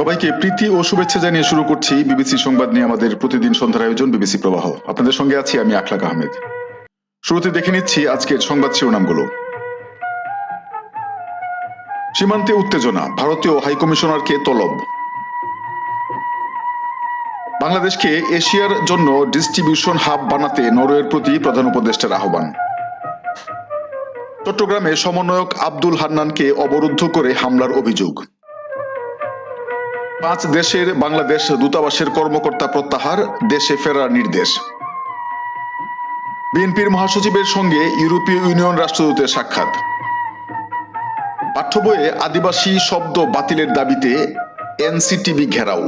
সবাইকে প্রীতি ও শুভেচ্ছা জানিয়ে শুরু করছি বিবিসি সংবাদ নিয়ে আমাদের প্রতিদিন সন্ধ্যার আয়োজন বিবিসি প্রবাহ। আপনাদের সঙ্গে আছি আমি আখলাক আহমেদ। শুরুতে দেখে নিচ্ছি আজকের সংবাদ শিরোনামগুলো। সীমান্তে উত্তেজনা, ভারতীয় হাইকমিশনারকে তলব। বাংলাদেশকে এশিয়ার জন্য ডিস্ট্রিবিউশন হাব বানাতে নরওয়ের প্রতি প্রধান উপদেষ্টার আহ্বান। চট্টগ্রামে সমন্বয়ক আব্দুল হান্নানকে অবরুদ্ধ করে হামলার অভিযোগ। পাঁচ দেশের বাংলাদেশ দূতাবাসের কর্মকর্তা প্রত্যাহার, দেশে ফেরার নির্দেশ। বিএনপির মহাসচিবের সঙ্গে ইউরোপীয় ইউনিয়ন রাষ্ট্রদূতের সাক্ষাৎ। পাঠ্য বইয়ে আদিবাসী শব্দ বাতিলের দাবিতে এনসিটিভি ঘেরাও।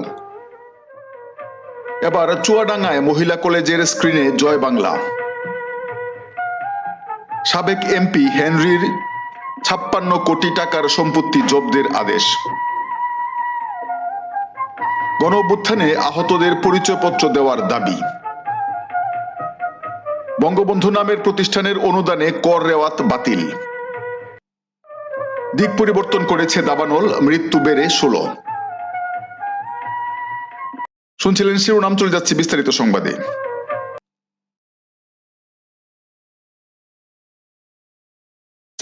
এবার চুয়াডাঙ্গায় মহিলা কলেজের স্ক্রিনে জয় বাংলা। সাবেক এমপি হেনরির ছাপ্পান্ন কোটি টাকার সম্পত্তি জব্দের আদেশ। গণ অভ্যুত্থানে আহতদের পরিচয়পত্র দেওয়ার দাবি। বঙ্গবন্ধু নামের প্রতিষ্ঠানের অনুদানে কর রেওয়াত বাতিল। দিক পরিবর্তন করেছে দাবানল, মৃত্যু বেড়ে ষোলো। শুনছিলেন শিরোনাম, চলে যাচ্ছে বিস্তারিত সংবাদে।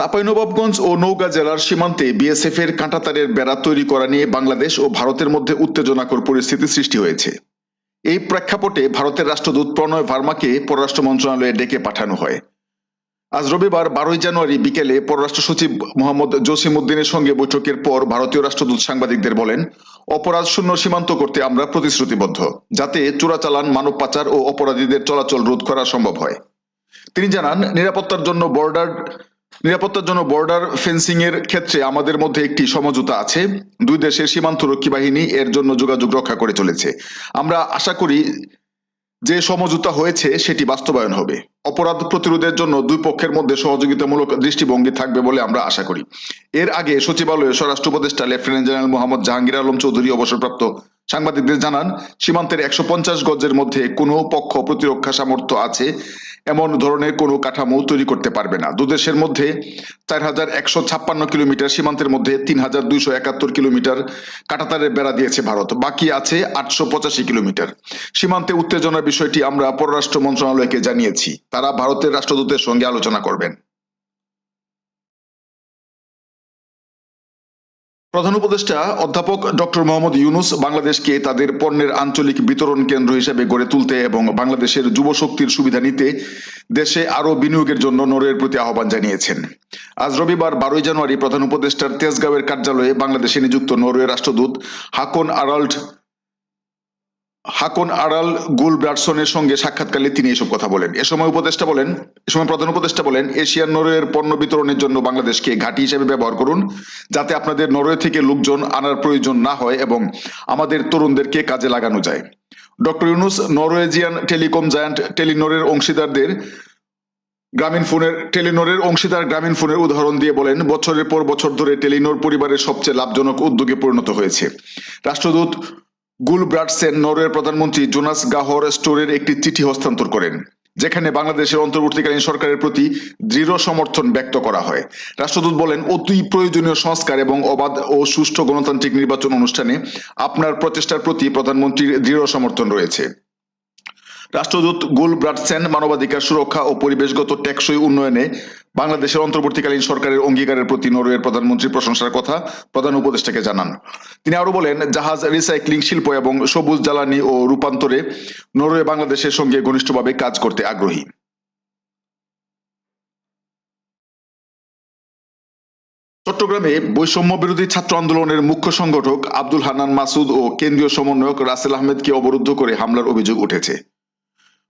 চাঁপাইনবাবগঞ্জ ও নৌকা জেলার সীমান্তে বিএসএফ এর কাঁটাতারের বেড়া তৈরি করা নিয়ে বাংলাদেশ ও ভারতের মধ্যে উত্তেজনাকর পরিস্থিতি সৃষ্টি হয়েছে। এই প্রেক্ষাপটে ভারতের রাষ্ট্রদূত প্রণয় ভার্মাকে পররাষ্ট্র মন্ত্রণালয়ে ডেকে পাঠানো হয়। আজ রবিবার বারোই জানুয়ারি বিকেলে পররাষ্ট্র সচিব মোহাম্মদ জসিম উদ্দিনের সঙ্গে বৈঠকের পর ভারতীয় রাষ্ট্রদূত সাংবাদিকদের বলেন, অপরাধ শূন্য সীমান্ত করতে আমরা প্রতিশ্রুতিবদ্ধ, যাতে চোরাচালান, মানব পাচার ও অপরাধীদের চলাচল রোধ করা সম্ভব হয়। তিনি জানান, নিরাপত্তার জন্য বর্ডার নিরাপত্তার জন্য বর্ডার ফেন্সিং এর ক্ষেত্রে আমাদের মধ্যে একটি সমঝোতা আছে। দুই দেশের সীমান্ত রক্ষী বাহিনী এর জন্য যোগাযোগ রক্ষা করে চলেছে। আমরা আশা করি যে সমঝোতা হয়েছে, সেটি বাস্তবায়ন হবে। অপরাধ প্রতিরোধের জন্য দুই পক্ষের মধ্যে সহযোগিতামূলক দৃষ্টিভঙ্গি থাকবে বলে আমরা আশা করি। এর আগে সচিবালয়ে স্বরাষ্ট্র উপদেষ্টা লেফটেন্যান্ট জেনারেল মোহাম্মদ জাহাঙ্গীর আলম চৌধুরী অবসরপ্রাপ্ত সাংবাদিকদের জানান, সীমান্তের একশো পঞ্চাশ গজের মধ্যে কোনো পক্ষ প্রতিরক্ষা সামর্থ্য আছে, এমন ধরনের কোনো কাঠামো তৈরি করতে পারবে না। দুদেশের মধ্যে চার হাজার একশো ছাপ্পান্ন কিলোমিটার সীমান্তের মধ্যে তিন হাজার দুইশো একাত্তর কিলোমিটার কাটাতারের বেড়া দিয়েছে ভারত। বাকি আছে আটশো পঁচাশি কিলোমিটার। সীমান্তে উত্তেজনার বিষয়টি আমরা পররাষ্ট্র মন্ত্রণালয়কে জানিয়েছি। তারা ভারতের রাষ্ট্রদূতের সঙ্গে আলোচনা করবেন। প্রধান উপদেষ্টা অধ্যাপক ডক্টর মোহাম্মদ ইউনুস বাংলাদেশকে তাদের পণ্যের আঞ্চলিক বিতরণ কেন্দ্র হিসেবে গড়ে তুলতে এবং বাংলাদেশের যুব শক্তির সুবিধা নিতে দেশে আরও বিনিয়োগের জন্য নরওয়ের প্রতি আহ্বান জানিয়েছেন। আজ রবিবার বারোই জানুয়ারি প্রধান উপদেষ্টার তেজগাঁওয়ের কার্যালয়ে বাংলাদেশে নিযুক্ত নরওয়ে রাষ্ট্রদূত হাকন আরাল্ড হাকন আড়াল গুল ব্রাডসনের সঙ্গে সাক্ষাৎকালে তিনি এসব কথা বলেন। এ সময় উপদেষ্টা বলেন, এ সময় প্রধান উপদেষ্টা বলেন এশিয়ান নরওয়ের পণ্য বিতরণের জন্য বাংলাদেশকে ঘাঁটি হিসেবে ব্যবহার করুন, যাতে আপনাদের নরওয়ে থেকে লোকজন আনার প্রয়োজন না হয় এবং আমাদের তরুণদেরকে কাজে লাগানো যায়। Doctor Yunus Norwegian telecom giant টেলিনোরের অংশীদারদের গ্রামীণ ফোনের, টেলিনোরের অংশীদার গ্রামীণ ফোনের উদাহরণ দিয়ে বলেন, বছরের পর বছর ধরে টেলিনোর পরিবারের সবচেয়ে লাভজনক উদ্যোগে পরিণত হয়েছে। রাষ্ট্রদূত গুল ব্রাডসেন নরওয়ের প্রধানমন্ত্রী জোনাস গাহর স্টোরের একটি চিঠি হস্তান্তর করেন, যেখানে বাংলাদেশের অন্তর্বর্তীকালীন সরকারের প্রতি দৃঢ় সমর্থন ব্যক্ত করা হয়। রাষ্ট্রদূত বলেন, অতি প্রয়োজনীয় সংস্কার এবং অবাধ ও সুষ্ঠু গণতান্ত্রিক নির্বাচন অনুষ্ঠানে আপনার প্রচেষ্টার প্রতি প্রধানমন্ত্রীর দৃঢ় সমর্থন রয়েছে। রাষ্ট্রদূত গুল ব্রাডসেন মানবাধিকার সুরক্ষা ও পরিবেশগত টেকসই উন্নয়নে বাংলাদেশের অন্তর্বর্তীকালীন সরকারের অঙ্গীকারের প্রতি নরওয়ের প্রধানমন্ত্রীর প্রশংসার কথা প্রধান উপদেষ্টাকে জানান। তিনি আরও বলেন, জাহাজ রিসাইক্লিং শিল্প এবং সবুজ জ্বালানি ও রূপান্তরে নরওয়ে বাংলাদেশের সঙ্গে ঘনিষ্ঠভাবে কাজ করতে আগ্রহী। চট্টগ্রামে বৈষম্য বিরোধী ছাত্র আন্দোলনের মুখ্য সংগঠক আব্দুল হান্নান মাসুদ ও কেন্দ্রীয় সমন্বয়ক রাসেল আহমেদকে অবরুদ্ধ করে হামলার অভিযোগ উঠেছে।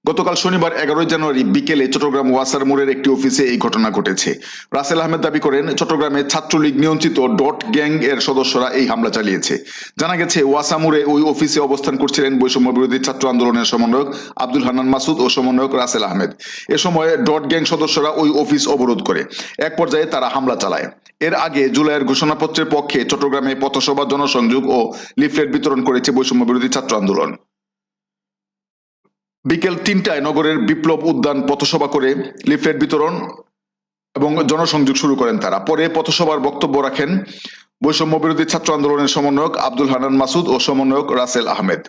গতকাল শনিবার এগারোই জানুয়ারি বিকেলে চট্টগ্রাম ওয়াসার মোড়ের একটি অফিসে এই ঘটনা ঘটেছে। রাসেল আহমেদ দাবি করেন, চট্টগ্রামে ছাত্রলীগ নিয়ন্ত্রিত ডট গ্যাং এর সদস্যরা এই হামলা চালিয়েছে। জানা গেছে, ওয়াসা মোড়ে ওই অফিসে অবস্থান করছিলেন বৈষম্য বিরোধী ছাত্র আন্দোলনের সমন্বয়ক আব্দুল হান্নান মাসুদ ও সমন্বয়ক রাসেল আহমেদ। এ সময় ডট গ্যাং সদস্যরা ওই অফিস অবরোধ করে। এক পর্যায়ে তারা হামলা চালায়। এর আগে জুলাইয়ের ঘোষণাপত্রের পক্ষে চট্টগ্রামে পথসভা, জনসংযোগ ও লিফলেট বিতরণ করেছে বৈষম্য বিরোধী ছাত্র আন্দোলন। বিকেল তিনটায় নগরের বিপ্লব উদ্যান পথসভা করে লিফলেট বিতরণ এবং জনসংযোগ শুরু করেন তারা। পরে পথসভার বক্তব্য রাখেন বৈষম্য বিরোধী ছাত্র আন্দোলনের সমন্বয়ক আব্দুল হানান মাসুদ ও সমন্বয়ক রাসেল আহমেদ।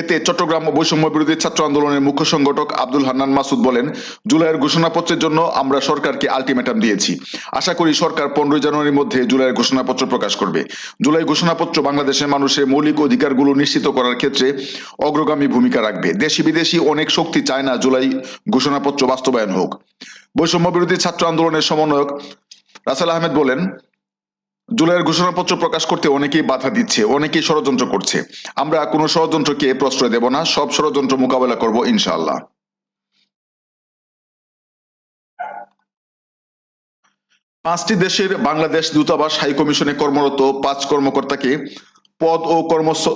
এতে চট্টগ্রাম বৈষম্য বিরোধী ছাত্র আন্দোলনের মুখ্য সংগঠক আব্দুল হান্নান মাসুদ বলেন, জুলাইয়ের ঘোষণাপত্রের জন্য আমরা সরকারকে আলটিমেটাম দিয়েছি। আশা করি সরকার পনেরোই জানুয়ারির মধ্যে জুলাইয়ের ঘোষণাপত্র প্রকাশ করবে। জুলাই ঘোষণাপত্র বাংলাদেশের মানুষের মৌলিক অধিকারগুলো নিশ্চিত করার ক্ষেত্রে অগ্রগামী ভূমিকা রাখবে। দেশি বিদেশি অনেক শক্তি চায় না জুলাই ঘোষণাপত্র বাস্তবায়ন হোক। বৈষম্য বিরোধী ছাত্র আন্দোলনের সমন্বয়ক রাসেল আহমেদ বলেন জুলাইয়ের ঘোষণাপত্র প্রকাশ করতে অনেকেই বাধা দিচ্ছে, অনেকেই ষড়যন্ত্র করছে। আমরা কোনো ষড়যন্ত্রকে প্রশ্রয় দেব না, সব ষড়যন্ত্র মোকাবেলা করব ইনশাআল্লাহ। পাঁচটি দেশের বাংলাদেশ দূতাবাস হাই কমিশনে কর্মরত পাঁচ কর্মকর্তাকে পদ ও কর্মস্থ,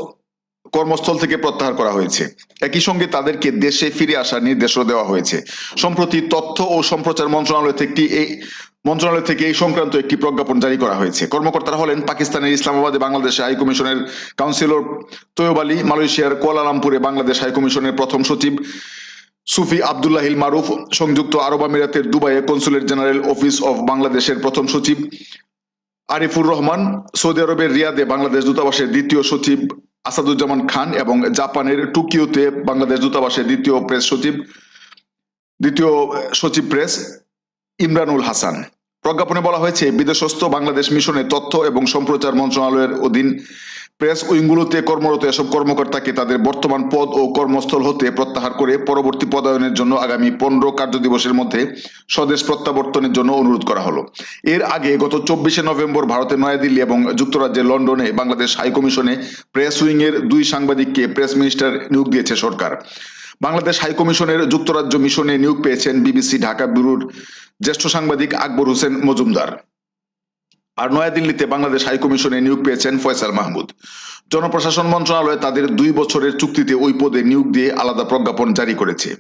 কর্মস্থল থেকে প্রত্যাহার করা হয়েছে। একই সঙ্গে তাদেরকে দেশে ফিরে আসার নির্দেশও দেওয়া হয়েছে। সম্প্রতি তথ্য ও সম্প্রচার মন্ত্রণালয় থেকে এই মন্ত্রণালয় থেকে এই সংক্রান্ত একটি প্রজ্ঞাপন জারি করা হয়েছে। কর্মকর্তারা হলেন পাকিস্তানের ইসলামাবাদে বাংলাদেশ হাই কমিশনের কাউন্সিলর তৈয়ব আলী, মালয়েশিয়ার কুয়ালালামপুরে বাংলাদেশ হাই কমিশনের প্রথম সচিব সুফি আবদুল্লাহিল মারুফ, সংযুক্ত আরব আমিরাতের দুবাইয়ে কনসুলেট জেনারেল অফিস অফ বাংলাদেশের প্রথম সচিব আরিফুর রহমান, সৌদি আরবের রিয়াদে বাংলাদেশ দূতাবাসের দ্বিতীয় সচিব আসাদুজ্জামান খান এবং জাপানের টোকিওতে বাংলাদেশ দূতাবাসের দ্বিতীয় প্রেস সচিব, দ্বিতীয় সচিব প্রেস ইমরানুল হাসান। প্রজ্ঞাপনে বলা হয়েছে, বিদেশস্থ বাংলাদেশ মিশনে তথ্য এবং সম্প্রচার মন্ত্রণালয়ের অধীন প্রেস উইংগুলোতে কর্মরত এসব কর্মকর্তাকে তাদের বর্তমান পদ ও কর্মস্থল হতে প্রত্যাহার করে পরবর্তী পদায়নের জন্য আগামী পনেরো কার্যদিবসের মধ্যে স্বদেশ প্রত্যাবর্তনের জন্য অনুরোধ করা হলো। এর আগে গত চব্বিশে নভেম্বর ভারতের নয়াদিল্লি এবং যুক্তরাজ্যের লন্ডনে বাংলাদেশ হাই কমিশনে প্রেস উইং এর দুই সাংবাদিককে প্রেস মিনিস্টার নিয়োগ দিয়েছে সরকার। বাংলাদেশ হাইকমিশনের যুক্তরাজ্য মিশনে নিয়োগ পেয়েছেন বিবিসি ঢাকা ব্যুরোর জ্যেষ্ঠ সাংবাদিক আকবর হোসেন মজুমদার। আর নয়াদিল্লিতে বাংলাদেশ হাই কমিশনে নিয়োগ পেয়েছেন ফয়সাল মাহমুদ। জনপ্রশাসন মন্ত্রণালয় তাদের দুই বছরের চুক্তিতে ওই পদে নিয়োগ দিয়ে আলাদা প্রজ্ঞাপন জারি করেছে।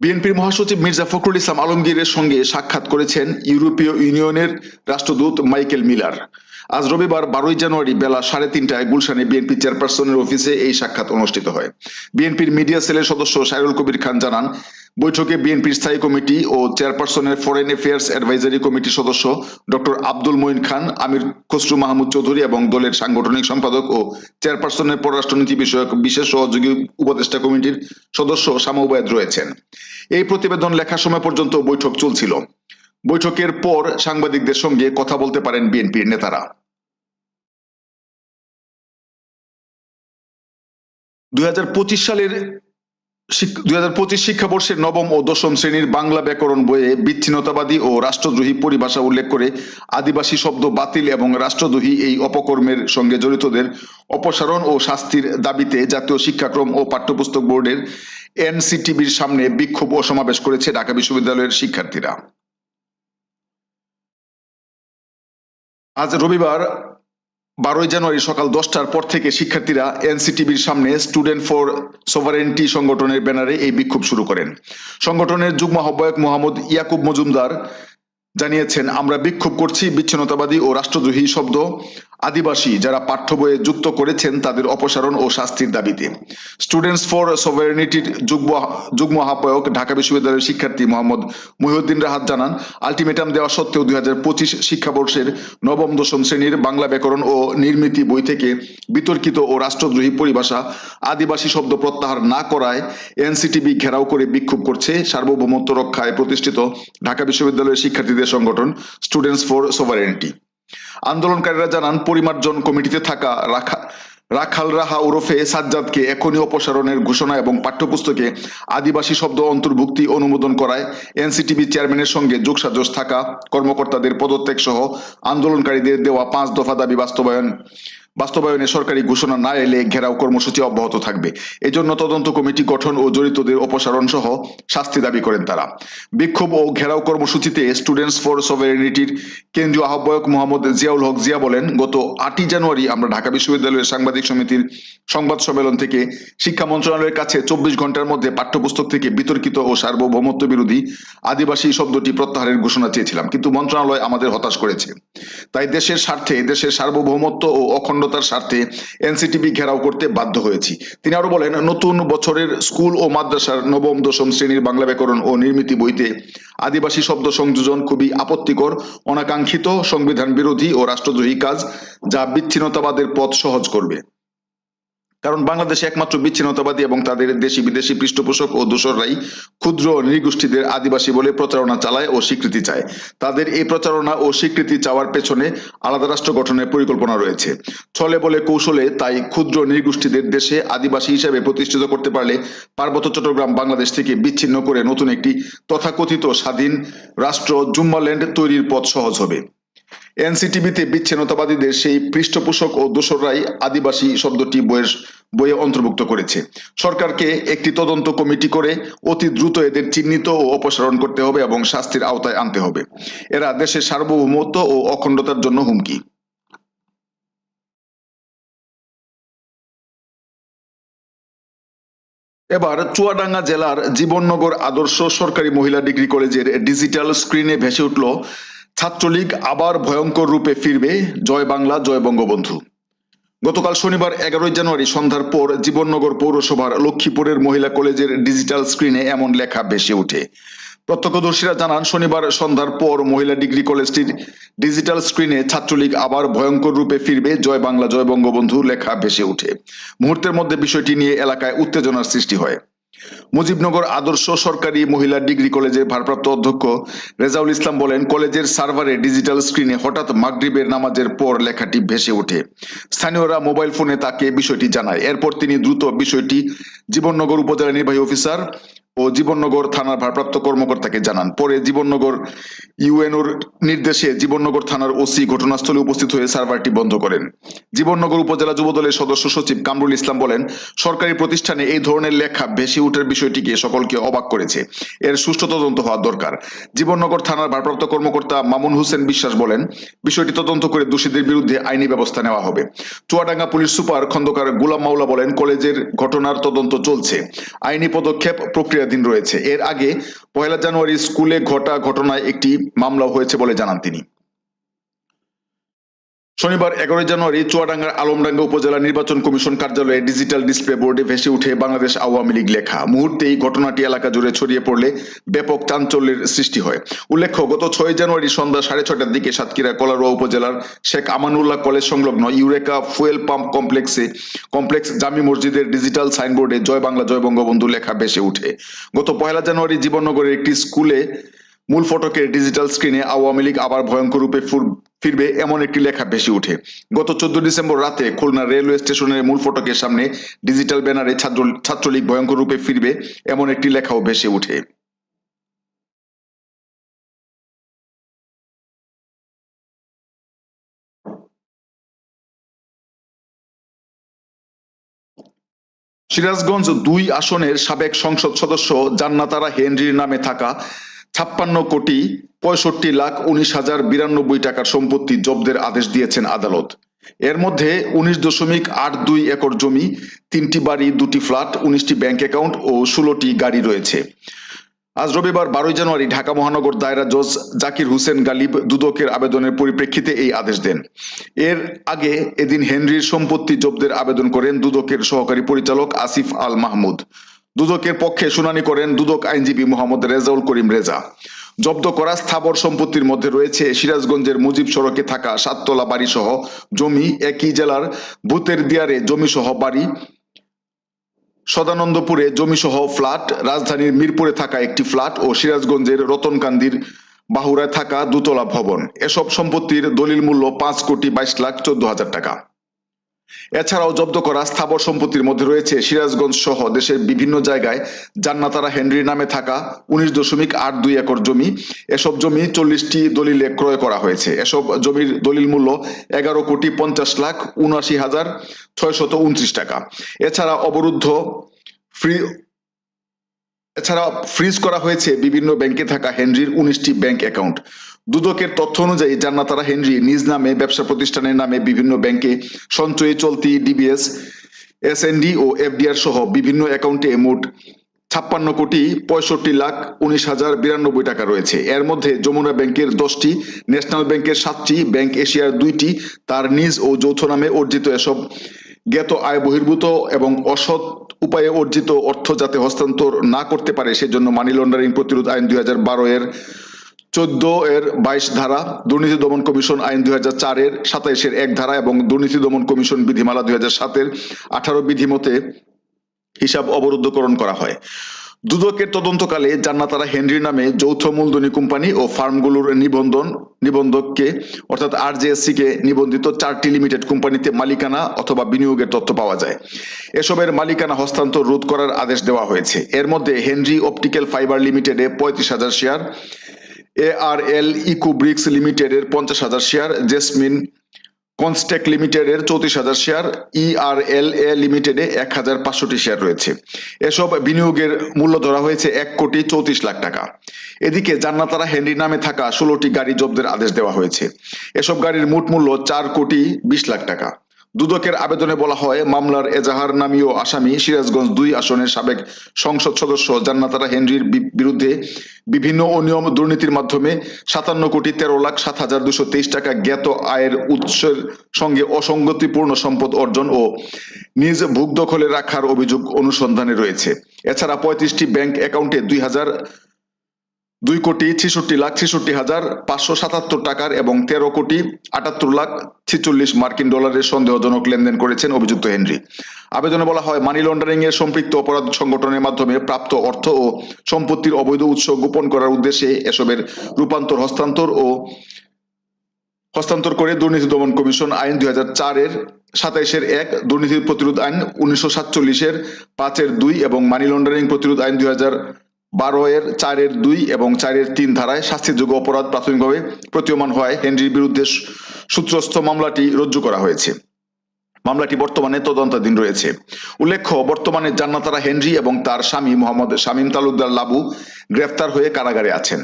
বিএনপির মহাসচিব মির্জা ফখরুল ইসলাম আলমগীরের সঙ্গে সাক্ষাৎ করেছেন ইউরোপীয় ইউনিয়নের রাষ্ট্রদূত মাইকেল মিলার। আজ রবিবার বারোই জানুয়ারি বেলা সাড়ে তিনটায় গুলশানে বিএনপি চেয়ারপারসনের অফিসে এই সাক্ষাৎ অনুষ্ঠিত হয়। বিএনপির মিডিয়া সেলের সদস্য সাইরুল কবির খান জানান, বৈঠকে বিএনপির স্থায়ী কমিটি ও চেয়ারপারসনের ফরেন অ্যাফেয়ার্স অ্যাডভাইজারি কমিটির সদস্য ডক্টর আব্দুল মঈন খান, আমির খসরু মাহমুদ চৌধুরী এবং দলের সাংগঠনিক সম্পাদক ও চেয়ারপারসনের পররাষ্ট্রনীতি বিষয়ক বিশেষ সহযোগী উপদেষ্টা কমিটির সদস্য শামা উবায়দ রয়েছেন। এই প্রতিবেদন লেখার সময় পর্যন্ত বৈঠক চলছিল। বৈঠকের পর সাংবাদিকদের সঙ্গে কথা বলতে পারেন বিএনপির নেতারা। দুই সালের দুই হাজার পঁচিশ শিক্ষাবর্ষের নবম ও দশম শ্রেণির বাংলা ব্যাকরণ বইয়ে বিচ্ছিন্নতাবাদী ও রাষ্ট্রদ্রোহী পরিভাষা উল্লেখ করে আদিবাসী শব্দ বাতিল এবং রাষ্ট্রদ্রোহী এই অপকর্মের সঙ্গে জড়িতদের অপসারণ ও শাস্তির দাবিতে জাতীয় শিক্ষাক্রম ও পাঠ্যপুস্তক বোর্ডের এনসিটিভির সামনে বিক্ষোভ ও সমাবেশ করেছে ঢাকা বিশ্ববিদ্যালয়ের শিক্ষার্থীরা। আজ রবিবার বারোই জানুয়ারি সকাল দশটার পর থেকে শিক্ষার্থীরা এনসিটিভির সামনে স্টুডেন্ট ফর সোভারেন্টি সংগঠনের ব্যানারে এই বিক্ষোভ শুরু করেন। সংগঠনের যুগ্ম আহ্বায়ক মোহাম্মদ ইয়াকুব মজুমদার জানিয়েছেন, আমরা বিক্ষোভ করছি বিচ্ছিন্নতাবাদী ও রাষ্ট্রদ্রোহী শব্দ আদিবাসী যারা পাঠ্য বইয়ে যুক্ত করেছেন তাদের অপসারণ ও শাস্তির দাবিতে। স্টুডেন্টস ফর সভারেনিটির যুগ্ম যুগ্ম আহ্বায়ক ঢাকা বিশ্ববিদ্যালয়ের শিক্ষার্থী মোহাম্মদ মহিউদ্দিন রাহাত জানান, আলটিমেটাম দেওয়া সত্ত্বেও দুই হাজার পঁচিশ শিক্ষাবর্ষের নবম, দশম শ্রেণির বাংলা ব্যাকরণ ও নির্মিতি বই থেকে বিতর্কিত ও রাষ্ট্রদ্রোহী পরিভাষা আদিবাসী শব্দ প্রত্যাহার না করায় এনসিটিবি ঘেরাও করে বিক্ষোভ করছে সার্বভৌমত্ব রক্ষায় প্রতিষ্ঠিত ঢাকা বিশ্ববিদ্যালয়ের শিক্ষার্থীদের সংগঠন স্টুডেন্টস ফর সোভারেনিটি আন্দোলনকারীরা জানান, পরিমার্জন কমিটিতে থাকা রাখা রাখাল রাহা ওরফে সাজ্জাদকে এখনই অপসারণের ঘোষণা এবং পাঠ্যপুস্তকে আদিবাসী শব্দ অন্তর্ভুক্তি অনুমোদন করায় এনসিটিভি চেয়ারম্যানের সঙ্গে যোগসাজশ থাকা কর্মকর্তাদের পদত্যাগ সহ আন্দোলনকারীদের দেওয়া পাঁচ দফা দাবি বাস্তবায়ন। বাস্তবায়নে সরকারি ঘোষণা না এলে ঘেরাও কর্মসূচি অব্যাহত থাকবে। এজন্য তদন্ত কমিটি গঠন ও জড়িতদের অপসারণ সহ শাস্তি দাবি করেন তারা। বিক্ষোভ ও ঘেরাও কর্মসূচিতে স্টুডেন্টস ফর সভারেনিটির কেন্দ্রীয় আহ্বায়ক মোহাম্মদ জিয়াউল হক জিয়া বলেন, গত আটই জানুয়ারি আমরা ঢাকা বিশ্ববিদ্যালয়ের সাংবাদিক সমিতির সংবাদ সম্মেলন থেকে শিক্ষা মন্ত্রণালয়ের কাছে চব্বিশ ঘণ্টার মধ্যে পাঠ্যপুস্তক থেকে বিতর্কিত ও সার্বভৌমত্ব বিরোধী আদিবাসী শব্দটি প্রত্যাহারের ঘোষণা চেয়েছিলাম, কিন্তু মন্ত্রণালয় আমাদের হতাশ করেছে। তাই দেশের স্বার্থে, দেশের সার্বভৌমত্ব ও অখণ্ড অখণ্ডতার স্বার্থে এনসিটিভি ঘেরাও করতে বাধ্য হয়েছি। তিনি আরও বলেন, নতুন বছরের স্কুল ও মাদ্রাসার নবম, দশম শ্রেণির বাংলা ব্যাকরণ ও নির্মিতি বইতে আদিবাসী শব্দ সংযোজন খুবই আপত্তিকর, অনাকাঙ্ক্ষিত, সংবিধান বিরোধী ও রাষ্ট্রদ্রোহী কাজ যা বিচ্ছিন্নতাবাদের পথ সহজ করবে। কারণ বাংলাদেশে একমাত্র বিচ্ছিন্নতাবাদী এবং তাদের দেশি বিদেশি পৃষ্ঠপোষক ও দোসররাই ক্ষুদ্র নৃগোষ্ঠীদের আদিবাসী বলে প্রচারণা চালায় ও স্বীকৃতি চায়। তাদের এই প্রচারণা ও স্বীকৃতি চাওয়ার পেছনে আলাদা রাষ্ট্র গঠনের পরিকল্পনা রয়েছে। ছলে বলে কৌশলে তাই ক্ষুদ্র নৃগোষ্ঠীদের দেশে আদিবাসী হিসেবে প্রতিষ্ঠিত করতে পারলে পার্বত্য চট্টগ্রাম বাংলাদেশ থেকে বিচ্ছিন্ন করে নতুন একটি তথাকথিত স্বাধীন রাষ্ট্র জুম্মাল্যান্ড তৈরির পথ সহজ হবে। এনসিটিভিতে বিচ্ছিন্নতাবাদীদের সেই পৃষ্ঠপোষক ও দোসররাই আদিবাসী শব্দটি বইয়ের বইয়ে অন্তর্ভুক্ত করেছে। সরকারকে একটি তদন্ত কমিটি করে অতি দ্রুত এদের চিহ্নিত ও অপসারণ করতে হবে এবং শাস্তির আওতায় আনতে হবে। এরা দেশের সার্বভৌমত্ব ও অখণ্ডতার জন্য হুমকি। এবার চুয়াডাঙ্গা জেলার জীবননগর আদর্শ সরকারি মহিলা ডিগ্রি কলেজের ডিজিটাল স্ক্রিনে ভেসে উঠল ছাত্রলীগ আবার ভয়ঙ্কর রূপে ফিরবে। জয় বাংলা, জয় বঙ্গবন্ধু। গতকাল শনিবার এগারোই জানুয়ারি সন্ধ্যার পর জীবননগর পৌরসভার লক্ষ্মীপুরের মহিলা কলেজের ডিজিটাল স্ক্রিনে এমন লেখা ভেসে ওঠে। প্রত্যক্ষদর্শীরা জানান, শনিবার সন্ধ্যার পর মহিলা ডিগ্রি কলেজটির ডিজিটাল স্ক্রিনে ছাত্রলীগ আবার ভয়ঙ্কর রূপে ফিরবে। জয় বাংলা, জয় বঙ্গবন্ধু লেখা ভেসে ওঠে। মুহূর্তের মধ্যে বিষয়টি নিয়ে এলাকায় উত্তেজনার সৃষ্টি হয়। মুজিবনগর আদর্শ সরকারি মহিলা ডিগ্রি কলেজের ভারপ্রাপ্ত অধ্যক্ষ রেজাউল ইসলাম বলেন, কলেজের সার্ভারে ডিজিটাল স্ক্রিনে হঠাৎ মাগরিবের নামাজের পর লেখাটি ভেসে ওঠে। স্থানীয়রা মোবাইল ফোনে তাকে বিষয়টি জানায়। এরপর তিনি দ্রুত বিষয়টি জীবননগর উপজেলা নির্বাহী অফিসার ও জীবননগর থানার ভারপ্রাপ্ত কর্মকর্তাকে জানান। পরে জীবননগর ইউএনওর নির্দেশে জীবননগর থানার ওসি ঘটনাস্থলে উপস্থিত হয়ে সার্ভারটি বন্ধ করেন। জীবননগর উপজেলা যুবদলের সদস্য সচিব কামরুল ইসলাম বলেন, সরকারি প্রতিষ্ঠানে এই ধরনের লেখা ভেসে উঠার বিষয়টিকে সকলকে অবাক করেছে। এর সুষ্ঠু তদন্ত হওয়া দরকার। জীবননগর থানার ভারপ্রাপ্ত কর্মকর্তা মামুন হোসেন বিশ্বাস বলেন, বিষয়টি তদন্ত করে দোষীদের বিরুদ্ধে আইনি ব্যবস্থা নেওয়া হবে। চুয়াডাঙ্গা পুলিশ সুপার খন্দকার গুলাম মাওলা বলেন, কলেজের ঘটনার তদন্ত চলছে। আইনি পদক্ষেপ প্রক্রিয়াধীন রয়েছে। এর আগে পয়লা জানুয়ারি স্কুলে ঘটা ঘটনায় একটি মামলা হয়েছে বলে জানান তিনি। শনিবার এগারোই জানুয়ারি চুয়াডাঙ্গার আলমডাঙ্গা উপজেলা নির্বাচন কমিশন কার্যালয়ে ডিজিটাল ডিসপ্লে বোর্ডে ভেসে উঠে বাংলাদেশ আওয়ামী লীগ লেখা। মুহূর্তেই ঘটনাটি এলাকা জুড়ে ছড়িয়ে পড়লে ব্যাপক চাঞ্চল্যের সৃষ্টি হয়। উল্লেখ্য, গত ছয় জানুয়ারি সন্ধ্যা সাড়ে ছটার দিকে সাতক্ষীরা কলারোয়া উপজেলার শেখ আমানুল্লাহ কলেজ সংলগ্ন ইউরেকা ফুয়েল পাম্প কমপ্লেক্সে, কমপ্লেক্স জামি মসজিদের ডিজিটাল সাইনবোর্ডে জয় বাংলা, জয় বঙ্গবন্ধু লেখা ভেসে উঠে। গত পয়লা জানুয়ারি জীবননগরের একটি স্কুলে মূল ফটকের ডিজিটাল স্ক্রিনে আওয়ামী লীগ আবার ভয়ঙ্কর রূপে ফিরবে এমন একটি লেখা ভেসে ওঠে। গত চোদ্দ ডিসেম্বর রাতে খুলনা রেলওয়ে স্টেশনের মূল ফটকের সামনে ডিজিটাল ব্যানারে ছাত্র, ছাত্রলীগ ভয়ঙ্কর রূপে ফিরবে এমন একটি লেখাও ভেসে ওঠে। সিরাজগঞ্জ দুই আসনের সাবেক সংসদ সদস্য জান্নাতারা হেনরির নামে থাকা ছাপ্পান্ন কোটি পঁয়ষট্টি লাখ উনিশ হাজার বিরানব্বই টাকার সম্পত্তি জব্দের আদেশ দিয়েছেন আদালত। এর মধ্যে উনিশ দশমিক আট দুই একর জমি, তিনটি বাড়ি, দুটি ফ্ল্যাট, উনিশটি ব্যাংক অ্যাকাউন্ট ও ষোলোটি গাড়ি রয়েছে। আজ রবিবার বারোই জানুয়ারি ঢাকা মহানগর দায়রা জজ জাকির হুসেন গালিব দুদকের আবেদনের পরিপ্রেক্ষিতে এই আদেশ দেন। এর আগে এদিন হেনরির সম্পত্তি জব্দের আবেদন করেন দুদকের সহকারী পরিচালক আসিফ আল মাহমুদ। দুদকের পক্ষে শুনানি করেন দুদক আইনজীবী মোহাম্মদ রেজাউল করিম রেজা। জব্দ করা স্থাবর সম্পত্তির মধ্যে রয়েছে সিরাজগঞ্জের মুজিব সড়কে থাকা সাততলা বাড়ি সহ জমি, একই জেলার ভূতের দিয়ারে জমি সহ বাড়ি, সদানন্দপুরে জমিসহ ফ্ল্যাট, রাজধানীর মিরপুরে থাকা একটি ফ্ল্যাট ও সিরাজগঞ্জের রতনকান্দির বাহুরায় থাকা দুতলা ভবন। এসব সম্পত্তির দলিল মূল্য পাঁচ কোটি বাইশ লাখ চোদ্দ হাজার টাকা। এছাড়াও জব্দ করা স্থাবর সম্পত্তির মধ্যে রয়েছে সিরাজগঞ্জ সহ দেশের বিভিন্ন জায়গায় জান্নাতারা হেনরির নামে থাকা উনিশ দশমিক আট দুই একর জমি। এসব জমি চল্লিশটি দলিলে ক্রয় করা হয়েছে। এসব জমির দলিল মূল্য এগারো কোটি পঞ্চাশ লাখ উনআশি হাজার ছয়শত উনত্রিশ টাকা। এছাড়া অবরুদ্ধ ফ্রি এছাড়া ফ্রিজ করা হয়েছে। বিভিন্ন ব্যাংকে থাকা হেনরির উনিশটি ব্যাংক অ্যাকাউন্ট। দুদকের তথ্য অনুযায়ী জান্নাতারা হেনরি নিজ নামে ব্যবসা প্রতিষ্ঠানের নামে বিভিন্ন ব্যাংকে সঞ্চয়ে চলতি ডিবিএস এসএনডি ও এফডিআর সহ বিভিন্ন অ্যাকাউন্টে মোট ছাপ্পান্ন কোটি পঁয়ষট্টি লাখ উনিশ হাজার বিরানব্বই টাকা রয়েছে। এর মধ্যে যমুনা ব্যাংকের দশটি, ন্যাশনাল ব্যাংকের সাতটি, ব্যাংক এশিয়ার দুইটি, তার নিজ ও যৌথ নামে অর্জিত এসব জ্ঞাত আয় বহির্ভূত এবং অসৎ উপায়ে অর্জিত অর্থ যাতে হস্তান্তর না করতে পারে, সেজন্য মানি লন্ডারিং প্রতিরোধ আইন দুই হাজার বারো এর চোদ্দ এর বাইশ ধারা, দুর্নীতি দমন কমিশন আইন দুই হাজার চারের সাতাইশের এক ধারা এবং দুর্নীতি দমন কমিশন বিধিমালা দুই হাজার সাতের আঠারো বিধি মতে হিসাব অবরুদ্ধকরণ করা হয়। দুদকের তদন্তকালে জান্নাতারা হেনরি নামে যৌথ মূলধনী কোম্পানি ও ফার্মগুলোর নিবন্ধন, নিবন্ধককে, অর্থাৎ আরজেএসসি কে নিবন্ধিত চারটি লিমিটেড কোম্পানিতে মালিকানা অথবা বিনিয়োগের তথ্য পাওয়া যায়। এসবের মালিকানা হস্তান্তর রোধ করার আদেশ দেওয়া হয়েছে। এর মধ্যে হেনরি অপটিক্যাল ফাইবার লিমিটেডে পঁয়ত্রিশ হাজার শেয়ার এ আর এল ইকোব্রিক্স লিমিটেডের পঞ্চাশ হাজার শেয়ার জেসমিন কনস্টেক লিমিটেডের চৌত্রিশ হাজার শেয়ার ইআরএল এ লিমিটেডে এক হাজার পাঁচশোটি শেয়ার রয়েছে। এসব বিনিয়োগের মূল্য ধরা হয়েছে এক কোটি চৌত্রিশ লাখ টাকা। এদিকে জান্নাতারা হেনরি নামে থাকা ষোলোটি গাড়ি জব্দের আদেশ দেওয়া হয়েছে। এসব গাড়ির মোট মূল্য চার কোটি বিশ লাখ টাকা। দুদকের আবেদনে বলা হয়, মামলার এজাহার নামীয় আসামি সিরাজগঞ্জ দুই আসনের সাবেক সংসদ সদস্য জান্নাতারা হেনরির বিরুদ্ধে বিভিন্ন অনিয়ম দুর্নীতির মাধ্যমে সাতান্ন কোটি তেরো লাখ সাত হাজার দুশো তেইশ টাকা জ্ঞাত আয়ের উৎসের সঙ্গে অসঙ্গতিপূর্ণ সম্পদ অর্জন ও নিজ ভোগ দখলে রাখার অভিযোগ অনুসন্ধানে রয়েছে। এছাড়া পঁয়ত্রিশটি ব্যাংক অ্যাকাউন্টে দুই হাজার দুই কোটি ছেষট্টি লাখ ছেষট্টি হাজার পাঁচশো সাতাত্তর টাকার এবং তেরো কোটি আটাত্তর লাখ ছেচল্লিশ মার্কিন ডলারের সন্দেহজনক লেনদেন করেছেন অভিযুক্ত হেনরি। আবেদনে বলা হয়, মানি লন্ডারিং এর সম্পৃক্ত অপরাধ সংগঠনের মাধ্যমে প্রাপ্ত অর্থ ও সম্পত্তির অবৈধ উৎস গোপন করার উদ্দেশ্যে এসবের রূপান্তর হস্তান্তর ও হস্তান্তর করে দুর্নীতি দমন কমিশন আইন দুই হাজার চারের সাতাইশের এক দুর্নীতি প্রতিরোধ আইন উনিশশো সাতচল্লিশের পাঁচের দুই এবং মানি লন্ডারিং প্রতিরোধ আইন দুই হাজার বারো এর চারের দুই এবং চারের তিন ধারায় শাস্তিযোগ্য অপরাধ প্রাথমিকভাবে প্রতীয়মান হওয়ায় হেনরির বিরুদ্ধে সূত্রস্থ মামলাটি রুজু করা হয়েছে। মামলাটি বর্তমানে তদন্তাধীন রয়েছে। উল্লেখ্য, বর্তমানে জান্নাতারা হেনরি এবং তার স্বামী মোহাম্মদ শামীম তালুকদার লাবু গ্রেফতার হয়ে কারাগারে আছেন।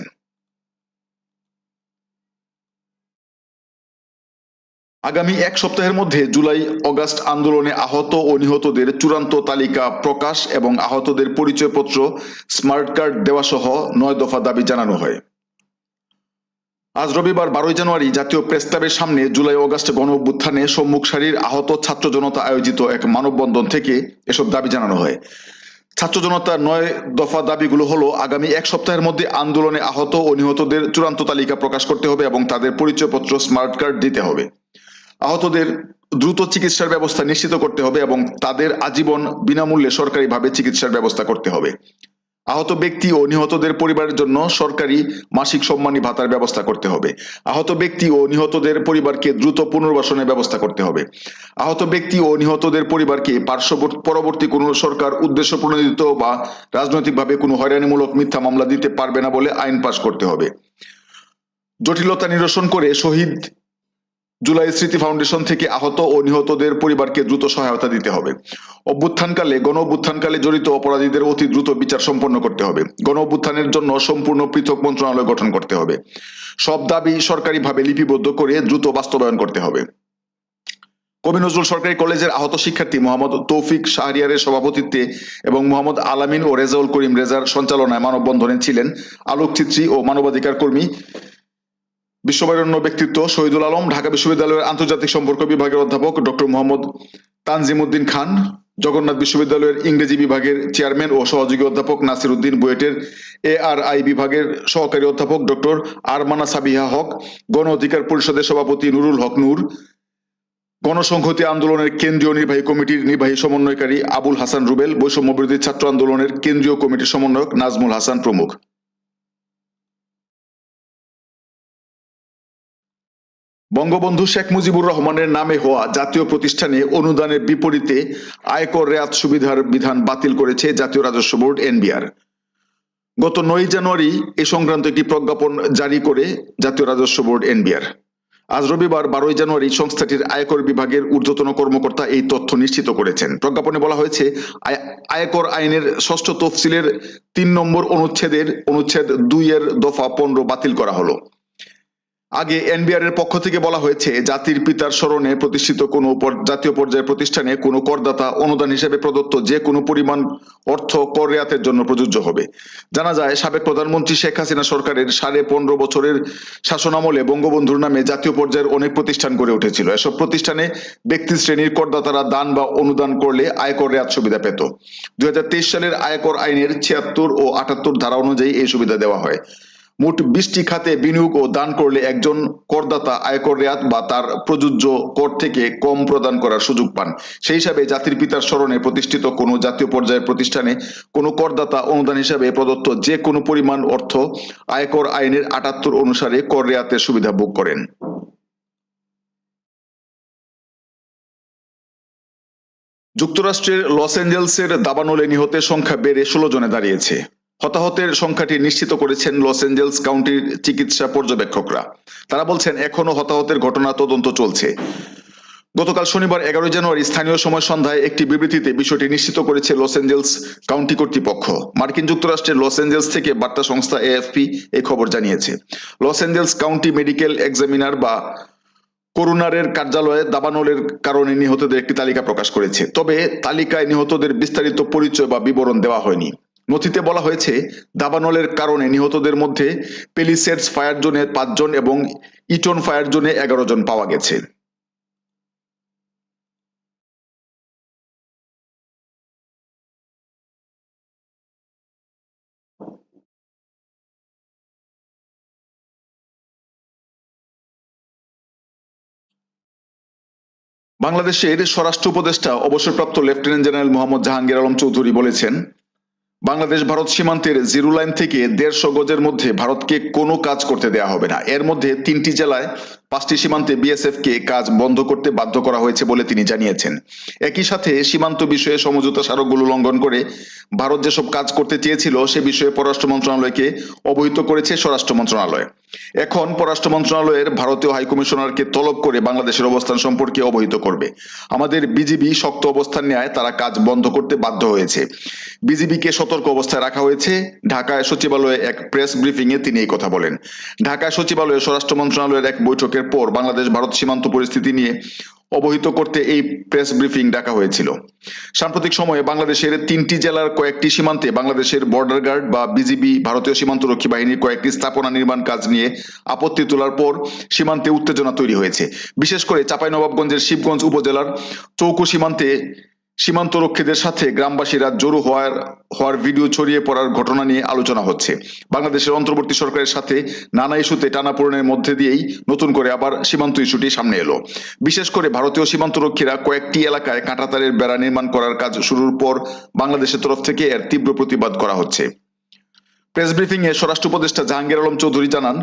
আগামী এক সপ্তাহের মধ্যে জুলাই অগাস্ট আন্দোলনে আহত ও নিহতদের চূড়ান্ত তালিকা প্রকাশ এবং আহতদের পরিচয়পত্র, স্মার্ট কার্ড দেওয়া সহ নয় দফা দাবি জানানো হয়। আজ রবিবার বারোই জানুয়ারি জাতীয় প্রেস ক্লাবের সামনে জুলাই অগাস্ট গণ অভ্যুত্থানে সম্মুখ সারির আহত ছাত্র জনতা আয়োজিত এক মানববন্ধন থেকে এসব দাবি জানানো হয়। ছাত্র জনতার নয় দফা দাবিগুলো হলো, আগামী এক সপ্তাহের মধ্যে আন্দোলনে আহত ও নিহতদের চূড়ান্ত তালিকা প্রকাশ করতে হবে এবং তাদের পরিচয়পত্র, স্মার্ট কার্ড দিতে হবে। আহতদের দ্রুত চিকিৎসার ব্যবস্থা নিশ্চিত করতে হবে এবং তাদের আজীবন বিনামূল্যে সরকারিভাবে চিকিৎসার ব্যবস্থা করতে হবে। আহত ব্যক্তি ও নিহতদের পরিবারের জন্য সরকারি মাসিক সম্মানী ভাতার ব্যবস্থা করতে হবে। আহত ব্যক্তি ও নিহতদের পরিবারকে দ্রুত পুনর্বাসনের ব্যবস্থা করতে হবে। আহত ব্যক্তি ও নিহতদের পরিবারকে পার্শ্ববর্তী পরবর্তী কোনো সরকার উদ্দেশ্য প্রণোদিত বা রাজনৈতিকভাবে কোনো হয়রানিমূলক মিথ্যা মামলা দিতে পারবে না বলে আইন পাশ করতে হবে। জটিলতা নিরসন করে শহীদ জুলাই স্মৃতি ফাউন্ডেশন থেকে আহত ও নিহতদের পরিবারকে দ্রুত সহায়তা দিতে হবে। অভ্যুত্থানকালে গণ অভ্যুত্থানকালে জড়িত অপরাধীদের অতি দ্রুত বিচার সম্পন্ন করতে হবে। গণ অভ্যুত্থানের জন্য সম্পূর্ণ পৃথক মন্ত্রণালয় গঠন করতে হবে। সব দাবি সরকারিভাবে লিপিবদ্ধ করে দ্রুত বাস্তবায়ন করতে হবে। কবি নজরুল সরকারি কলেজের আহত শিক্ষার্থী মোহাম্মদ তৌফিক শাহরিয়ারের সভাপতিত্বে এবং মোহাম্মদ আলামিন ও রেজাউল করিম রেজার সঞ্চালনায় মানববন্ধনে ছিলেন আলোকচিত্রী ও মানবাধিকার কর্মী বিশ্ববরেণ্য ব্যক্তিত্ব শহীদুল আলম, ঢাকা বিশ্ববিদ্যালয়ের আন্তর্জাতিক সম্পর্ক বিভাগের অধ্যাপক ডক্টর মোহাম্মদ তানজিমুদ্দিন খান, জগন্নাথ বিশ্ববিদ্যালয়ের ইংরেজি বিভাগের চেয়ারম্যান ও সহযোগী অধ্যাপক নাসির উদ্দিন বুয়েটের এ আর আই বিভাগের সহকারী অধ্যাপক ডক্টর আরমানা সাবিহা হক, গণ অধিকার পরিষদের সভাপতি নুরুল হক নূর, গণসংহতি আন্দোলনের কেন্দ্রীয় নির্বাহী কমিটির নির্বাহী সমন্বয়কারী আবুল হাসান রুবেল বৈষম্য বিরোধী ছাত্র আন্দোলনের কেন্দ্রীয় কমিটির সমন্বয়ক নাজমুল হাসান প্রমুখ। বঙ্গবন্ধু শেখ মুজিবুর রহমানের নামে হওয়া জাতীয় প্রতিষ্ঠানে অনুদানের বিপরীতে আয়কর রেয়াত সুবিধার বিধান বাতিল করেছে জাতীয় রাজস্ব বোর্ড, এনবিআর। গত নয় জানুয়ারি এ সংক্রান্ত একটি প্রজ্ঞাপন জারি করে জাতীয় রাজস্ব বোর্ড, এনবিআর। আজ রবিবার বারোই জানুয়ারি সংস্থাটির আয়কর বিভাগের ঊর্ধ্বতন কর্মকর্তা এই তথ্য নিশ্চিত করেছেন। প্রজ্ঞাপনে বলা হয়েছে, আয়- আয়কর আইনের ষষ্ঠ তফসিলের তিন নম্বর অনুচ্ছেদের অনুচ্ছেদ দুই এর দফা পনেরো বাতিল করা হলো। আগে এনবিআর এর পক্ষ থেকে বলা হয়েছে, জাতির পিতার স্মরণে প্রতিষ্ঠিত কোনো জাতীয় পর্যায়ের প্রতিষ্ঠানে কোনো করদাতা অনুদান হিসেবে প্রদত্ত যে কোনো পরিমাণ অর্থ কর রেয়াতের জন্য প্রযোজ্য হবে। জানা যায়, সাবেক প্রধানমন্ত্রী শেখ হাসিনা সরকারের সাড়ে পনেরো বছরের শাসনামলে বঙ্গবন্ধুর নামে জাতীয় পর্যায়ের অনেক প্রতিষ্ঠান গড়ে উঠেছিল। এসব প্রতিষ্ঠানে ব্যক্তি শ্রেণির করদাতারা দান বা অনুদান করলে আয়কর রেয়াত সুবিধা পেত। দুই হাজার তেইশ সালের আয়কর আইনের ছিয়াত্তর ও আটাত্তর ধারা অনুযায়ী এই সুবিধা দেওয়া হয়। মোট বিশটি খাতে বিনিয়োগ ও দান করলে একজন করদাতা আয়কর রেয়াত বা তার প্রযোজ্য কর থেকে কম প্রদান করার সুযোগ পান। সেই হিসাবে জাতির পিতার স্মরণে প্রতিষ্ঠিত কোনো জাতীয় পর্যায়ের প্রতিষ্ঠানে কোনো করদাতা অনুদান হিসাবে প্রদত্ত যে কোনো পরিমাণ অর্থ আয়কর আইনের আটাত্তর অনুসারে কর রেয়াতের সুবিধা ভোগ করেন। যুক্তরাষ্ট্রের লস অ্যাঞ্জেলসের দাবানলে নিহতের সংখ্যা বেড়ে ষোলো জনে দাঁড়িয়েছে। হতাহতের সংখ্যাটি নিশ্চিত করেছেন লস অ্যাঞ্জেলস কাউন্টির চিকিৎসা পর্যবেক্ষকরা। তারা বলছেন, এখনও হতাহতের ঘটনা তদন্ত চলছে। গতকাল শনিবার এগারোই জানুয়ারি স্থানীয় সময় সন্ধ্যায় একটি বিবৃতিতে বিষয়টি নিশ্চিত করেছে লস অ্যাঞ্জেলস কাউন্টি কর্তৃপক্ষ। মার্কিন যুক্তরাষ্ট্রের লস অ্যাঞ্জেলস থেকে বার্তা সংস্থা এএফপি এই খবর জানিয়েছে। Los Angeles county medical examiner বা করুণারের কার্যালয়ে দাবানলের কারণে নিহতদের একটি তালিকা প্রকাশ করেছে। তবে তালিকায় নিহতদের বিস্তারিত পরিচয় বা বিবরণ দেওয়া হয়নি। নথিতে বলা হয়েছে, দাবানলের কারণে নিহতদের মধ্যে পেলিসেটস ফায়ার জোনে পাঁচজন এবং ইটন ফায়ার জোনে এগারো জন পাওয়া গেছে। বাংলাদেশের স্বরাষ্ট্র উপদেষ্টা, অবসরপ্রাপ্ত লেফটেন্যান্ট জেনারেল মোহাম্মদ জাহাঙ্গীর আলম চৌধুরী বলেছেন বাংলাদেশ, ভারত সীমান্তের জিরো লাইন থেকে দেড়শো গজের মধ্যে ভারতকে কোনো কাজ করতে দেয়া হবে না। এর মধ্যে তিনটি জেলায় পাঁচটি সীমান্তে বিএসএফ কে কাজ বন্ধ করতে বাধ্য করা হয়েছে বলে তিনি জানিয়েছেন। একই সাথে সীমান্ত বিষয়ে সমঝোতা স্মারকগুলো লঙ্ঘন করে ভারত যেসব কাজ করতে চেয়েছিল সে বিষয়ে পররাষ্ট্র মন্ত্রণালয়কে অবহিত করেছে স্বরাষ্ট্র মন্ত্রণালয়। এখন পররাষ্ট্র মন্ত্রণালয়ের ভারতীয় হাইকমিশনারকে তলব করে বাংলাদেশের অবস্থান সম্পর্কে অবহিত করবে। আমাদের বিজিবি শক্ত অবস্থান নেয় তারা কাজ বন্ধ করতে বাধ্য হয়েছে। বিজিবিকে সতর্ক অবস্থায় রাখা হয়েছে। ঢাকায় সচিবালয়ে এক প্রেস ব্রিফিং এ তিনি এই কথা বলেন। ঢাকায় সচিবালয়ে স্বরাষ্ট্র মন্ত্রণালয়ের এক বৈঠকের পর বাংলাদেশ ভারত সীমান্ত পরিস্থিতি নিয়ে অবহিত করতে এই প্রেস ব্রিফিং ডাকা হয়েছিল। সাম্প্রতিক সময়ে বাংলাদেশের তিনটি জেলার কয়েকটি সীমান্তে বাংলাদেশের বর্ডার গার্ড বা বিজিবি ভারতীয় সীমান্তরক্ষী বাহিনীর কয়েকটি স্থাপনা নির্মাণ কাজ নিয়ে আপত্তি তোলার পর সীমান্তে উত্তেজনা তৈরি হয়েছে। বিশেষ করে চাঁপাইনবাবগঞ্জের শিবগঞ্জ উপজেলার চৌকু সীমান্তে সীমান্তরক্ষীদের সাথে গ্রামবাসীরা জড়ো হওয়ার হওয়ার ভিডিও ছড়িয়ে পড়ার ঘটনা নিয়ে আলোচনা হচ্ছে। বাংলাদেশের অন্তর্বর্তী সরকারের সাথে নানা ইস্যুতে টানাপোড়েনের মধ্যে দিয়েই নতুন করে আবার সীমান্ত ইস্যুটি সামনে এলো। বিশেষ করে ভারতীয় সীমান্তরক্ষীরা কয়েকটি এলাকায় কাঁটাতারের বেড়া নির্মাণ করার কাজ শুরুর পর বাংলাদেশের তরফ থেকে এর তীব্র প্রতিবাদ করা হচ্ছে। প্রেস ব্রিফিং এ স্বরাষ্ট্র উপদেষ্টা জাহাঙ্গীর আলম চৌধুরী জানান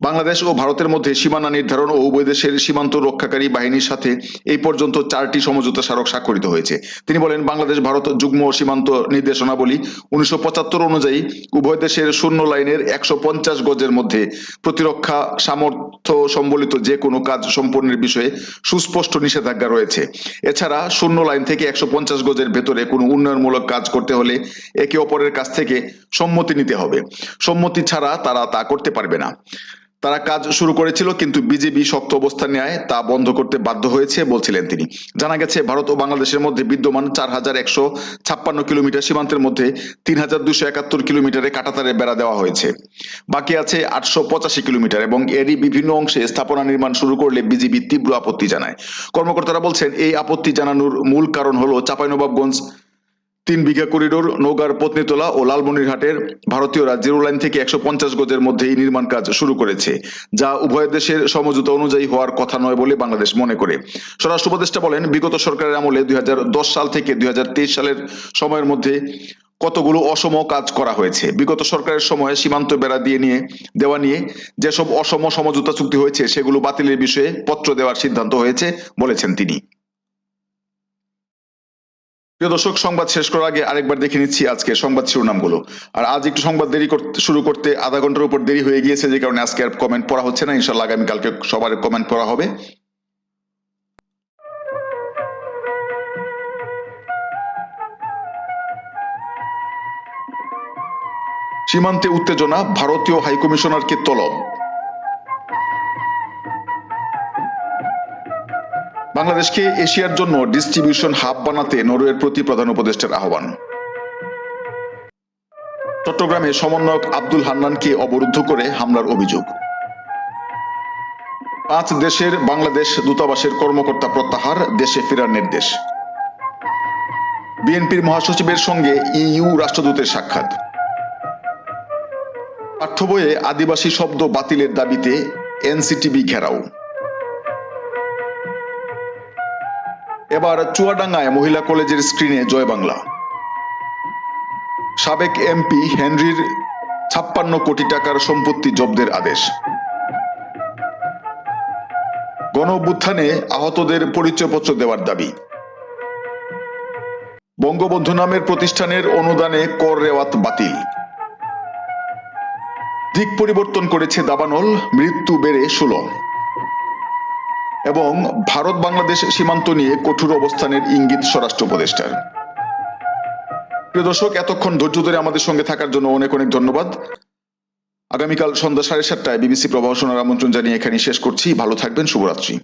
বাংলাদেশ ও ভারতের মধ্যে সীমানা নির্ধারণ ও উভয় দেশের সীমান্ত রক্ষাকারী বাহিনীর সাথে এই পর্যন্ত চারটি সমঝোতা স্মারক স্বাক্ষরিত হয়েছে। তিনি বলেন, বাংলাদেশ, ভারত যুগ্ম সীমান্ত নির্দেশনাবলী উনিশশো পঁচাত্তর অনুযায়ী উভয় দেশের শূন্য লাইনের একশো পঞ্চাশ গজের মধ্যে প্রতিরক্ষা সামর্থ্য সম্বলিত যে কোনো কাজ সম্পন্নের বিষয়ে সুস্পষ্ট নিষেধাজ্ঞা রয়েছে। এছাড়া শূন্য লাইন থেকে একশো পঞ্চাশ গজের ভেতরে কোনো উন্নয়নমূলক কাজ করতে হলে একে অপরের কাছ থেকে সম্মতি নিতে হবে। সম্মতি ছাড়া তারা তা করতে পারবে না। তারা কাজ শুরু করেছিল, কিন্তু বিজেপি শক্ত অবস্থান নেয় তা বন্ধ করতে বাধ্য হয়েছে বলছিলেন তিনি। জানা গেছে, ভারত ও বাংলাদেশের মধ্যে বিদ্যমান চার হাজার একশো ছাপ্পান্ন কিলোমিটার সীমান্তের মধ্যে তিন হাজার দুশো একাত্তর কিলোমিটারে কাটাতারে বেড়া দেওয়া হয়েছে। বাকি আছে আটশো পঁচাশি কিলোমিটার এবং এরই বিভিন্ন অংশে স্থাপনা নির্মাণ শুরু করলে বিজেপি তীব্র আপত্তি জানায়। কর্মকর্তারা বলছেন, এই আপত্তি জানানোর মূল কারণ হলো চাঁপাইনবাবগঞ্জ তিন বিঘা করিডোর, নৌকার পত্নীতলা ও লালমনিরহাটের ভারতীয়রা জিরো লাইন থেকে একশো পঞ্চাশ গজের মধ্যে এই নির্মাণ কাজ শুরু করেছে, যা উভয় দেশের সমঝোতা অনুযায়ী হওয়ার কথা নয় বলে বাংলাদেশ মনে করে। স্বরাষ্ট্র উপদেষ্টা বলেন, বিগত সরকারের আমলে দুই হাজার দশ সাল থেকে দুই হাজার তেইশ সালের সময়ের মধ্যে কতগুলো অসম কাজ করা হয়েছে। বিগত সরকারের সময়ে সীমান্ত বেড়া দিয়ে নিয়ে, দেওয়া নিয়ে যেসব অসম সমঝোতা চুক্তি হয়েছে, সেগুলো বাতিলের বিষয়ে পত্র দেওয়ার সিদ্ধান্ত হয়েছে বলেছেন তিনি। প্রিয় দর্শক, সংবাদ শেষ করার আগে আরেকবার দেখে নিচ্ছি আজকে সংবাদ শিরোনামগুলো। আর আজ একটু সংবাদ দেরি করতে, শুরু করতে আধা ঘণ্টার উপর দেরি হয়ে গিয়েছে, যে কারণে আজকে আর কমেন্ট পড়া হচ্ছে না। ইনশাল্লাহ আগামীকালকে সবার কমেন্ট পড়া হবে। সীমান্তে উত্তেজনা, ভারতীয় হাইকমিশনারকে তলব। বাংলাদেশকে এশিয়ার জন্য ডিস্ট্রিবিউশন হাব বানাতে নরওয়ের প্রতি প্রধান উপদেষ্টার আহ্বান। চট্টগ্রামে সমন্বয়ক আব্দুল হান্নানকে অবরুদ্ধ করে হামলার অভিযোগ। পাঁচ দেশের বাংলাদেশ দূতাবাসের কর্মকর্তা প্রত্যাহার, দেশে ফেরার নির্দেশ। বিএনপির মহাসচিবের সঙ্গে ইইউ রাষ্ট্রদূতের সাক্ষাৎ। পাঠ্য বইয়ে আদিবাসী শব্দ বাতিলের দাবিতে এনসিটিবি ঘেরাও। এবার চুয়াডাঙ্গায় মহিলা কলেজের স্ক্রিনে জয় বাংলা। সাবেক এমপি হেনরির ছাপ্পান্ন কোটি টাকার সম্পত্তি জব্দের আদেশ। গণ আহতদের পরিচয়পত্র দেওয়ার দাবি। বঙ্গবন্ধু নামের প্রতিষ্ঠানের অনুদানে কর রেওয়াত বাতিল। দিক পরিবর্তন করেছে দাবানল, মৃত্যু বেড়ে ষোলো। এবং ভারত বাংলাদেশ সীমান্ত নিয়ে কঠোর অবস্থানের ইঙ্গিত স্বরাষ্ট্র উপদেষ্টার। প্রিয় দর্শক, এতক্ষণ ধৈর্য ধরে আমাদের সঙ্গে থাকার জন্য অনেক অনেক ধন্যবাদ। আগামীকাল সন্ধ্যা সাড়ে সাতটায় বিবিসি প্রভাষণার আমন্ত্রণ জানিয়ে এখানে শেষ করছি। ভালো থাকবেন, শুভরাত্রি।